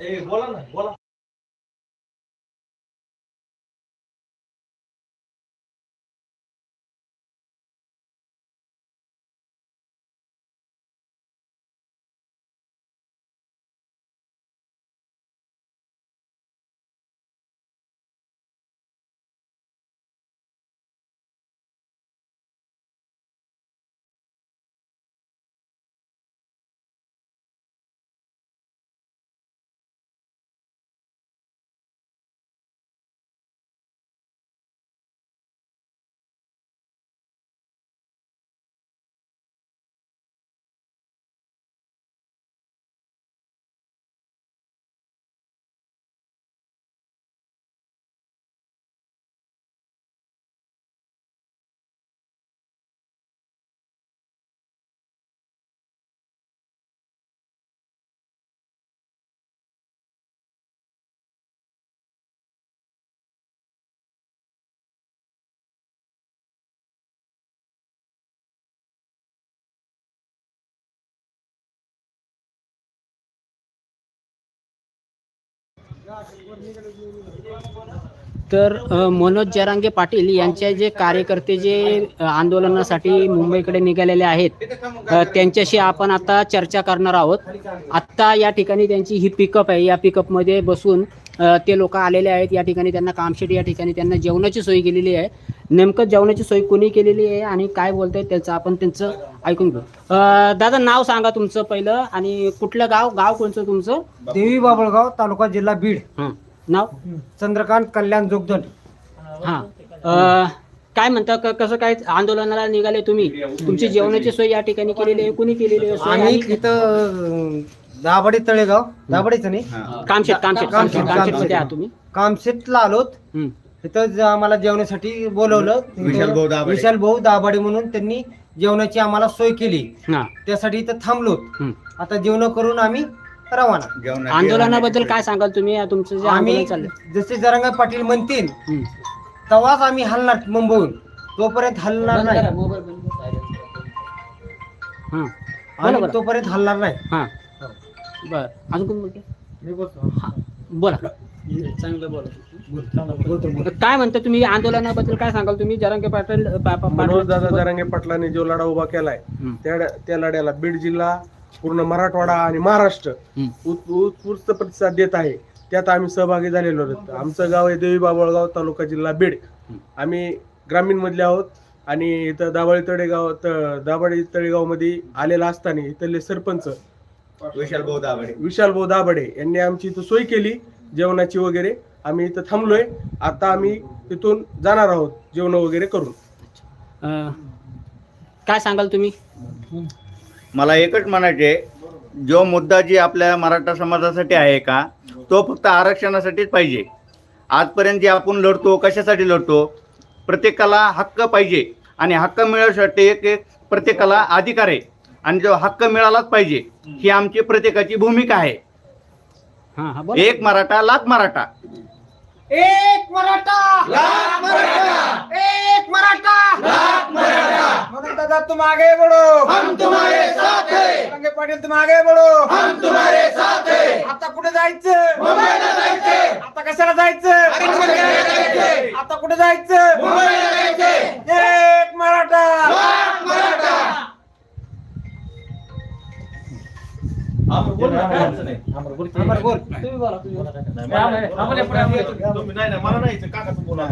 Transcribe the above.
ए बोला ना बोला तर मनोज जरांगे पाटील यांचे जे कार्यकर्ते जे आंदोलनासाठी मुंबईकडे निघालेले आहेत त्यांच्याशी आपण आता चर्चा करणार आहोत. आत्ता या ठिकाणी त्यांची ही पिकअप आहे. या पिकअपमध्ये बसून ते लोक आलेले आहेत. या ठिकाणी त्यांना कामशेट या ठिकाणी त्यांना जेवणाची सोय केलेली आहे. नेमकं जेवणाची सोय कोणी केलेली आहे आणि काय बोलतायत त्याचं आपण त्यांचं ऐकून घेऊ. अ, दादा नाव सांगा तुमचं पहिलं आणि कुठलं गाव? गाव कोणचं तुमचं? देवी बाबळगाव तालुका जिल्हा बीड. हां. नाव? चंद्रकांत कल्याण जोगदंड. हा. अ, काय म्हणता? क- कसं काय आंदोलनाला निघाले तुम्ही? तुमची जेवणाची सोय या ठिकाणी केलेली आहे? कुणी केलेली आहे सोय? आम्ही आणि- इथं दाभाडे तळेगाव. दाभाडेचं नाही. कामशेत कामशेत कामशेत, कामशेत कामशेत मध्ये कामशेत. आहात तुम्ही? कामशेतला आलोत. हम्म. इथं ज- आम्हाला जेवणासाठी बोलवलं. विशाल भाऊ दाभाडे. विशाल भाऊ दाभाडे म्हणून त्यांनी जेवणाची आम्हाला सोय केली. हा. त्यासाठी इथं हम्म. आता जेवण करून आम्ही रवाना. जेवणाची आंदोलनाबद्दल काय सांगाल तुम्ही? तुमचं जे आम्ही जसे जरंगा पाटील म्हणतील हम्म. तेव्हाच आम्ही हलणार मुंबईहून. तोपर्यंत हलणार नाही. हा. बोला तोपर्यंत हलणार नाही. हा. बर. अजून कोण बोलते. हा, बोला. काय म्हणता तुम्ही? आंदोलनाबद्दल काय सांगाल तुम्ही? जरांगे पाटील पा- पा- मनोज दादा पाटील जरांगे पाटलांनी जो लढा उभा केलाय हम्म. त्या त्या लढ्याला बीड जिल्हा पूर्ण मराठवाडा आणि महाराष्ट्र हम्म. उत- उत्स्फूर्त प्रतिसाद देत आहे. त्यात आम्ही सहभागी झालेलो आहोत. आमचं गाव आहे देवी बाबळगाव तालुका जिल्हा बीड. आम्ही ग्रामीण मधले आहोत आणि इथं दाभाळी तळेगाव त- दाभाळी तळेगावमध्ये आलेला असताना इथले सरपंच विशाल भाऊ दाभाडे. विशाल भाऊ दाभाडे यांनी आमची इथं सोय केली जेवणाची वगैरे. आम्ही इथं थांबलोय. आता आम्ही तिथून जाणार आहोत जेवण वगैरे करून. अ, काय सांगाल तुम्ही? मला एकच म्हणायचे जो मुद्दा जी आपल्या मराठा समाजासाठी आहे का तो फक्त आरक्षणासाठीच पाहिजे. आजपर्यंत जे आपण लढतो कशासाठी लढतो प्रत्येकाला हक्क पाहिजे. आणि हक्क मिळवण्यासाठी एक एक प्रत्येकाला अधिकार आहे. आणि जो हक्क मिळालाच पाहिजे ही आमची प्रत्येकाची भूमिका आहे. हा हा बोला. एक मराठा लाख मराठा. एक मराठा. लाख मराठा. एक मराठा. लाख मराठा. दादा तुम आगे बढ़ो हम तुम्हारे साथ हैं. रंगे पाटील तुम आगे बढ़ो हम तुम्हारे साथ हैं. आता कुठे जायचं? मुंबईला जायचं. आता कशाला जायचं? आता कुठे जायचं? मुंबईला जायचं. आम्ही बोल ना, काय अडचण आहे. अमर बोल तुम्ही बोला नाही, मला- तुम्ही- नाही नाही, मला नाही यायचं, काकाचं बोला.